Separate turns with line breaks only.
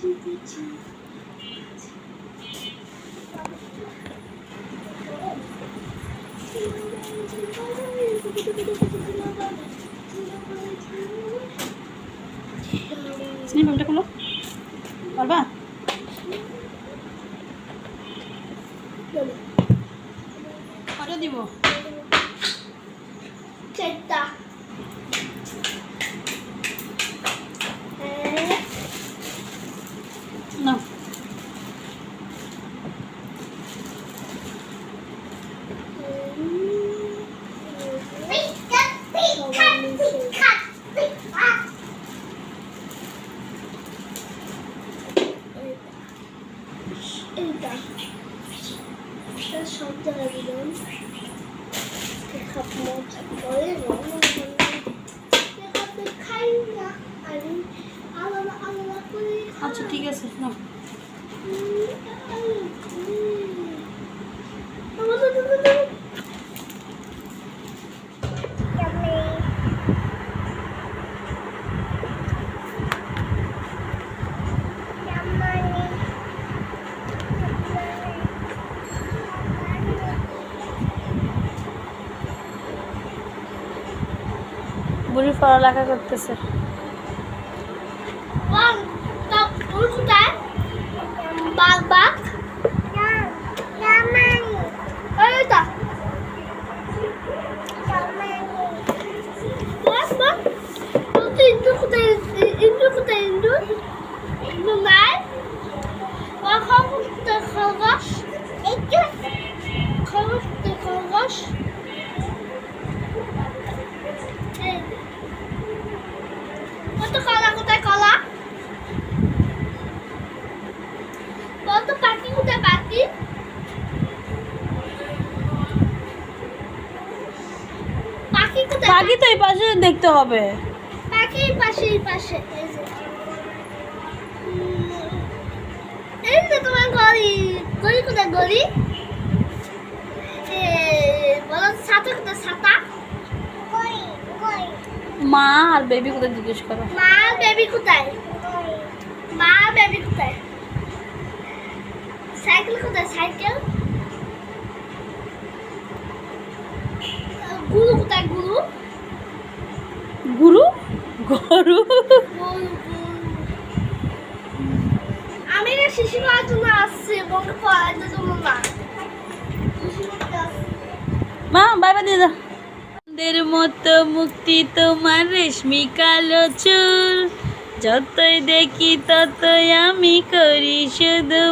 Snip ওটা খুলো। দিব।
এইটা। এটা সব জায়গায় দিলাম। করে খাই না আমি আলাদা আলাদা করে
আচ্ছা ঠিক আছে না বুড়ি পড়ালেখা করতেছে।
বাঘ। কোথায় বাঘ বাঘ। এইটা পাখি
তো এই পাশে দেখতে হবে।
পাখি পাশে এই পাশে এই যে। তোমার গড়ি গড়ি কোথায় বলো ছাতা কোথায়? ছাতা
মা আর বেবি কোথায় জিজ্ঞেস করো।
মা বেবি কোথায় মা বেবি কোথায় সাইকেল। গুরু কোথায় গুরু?
গুরু? গরু?
আমি না শিশু জন্য আসছি না।
মা দিয়ে দাও। মতো মুক্তি তোমার রেশমি কালো চুল। যতই দেখি ততই আমি করি শুধু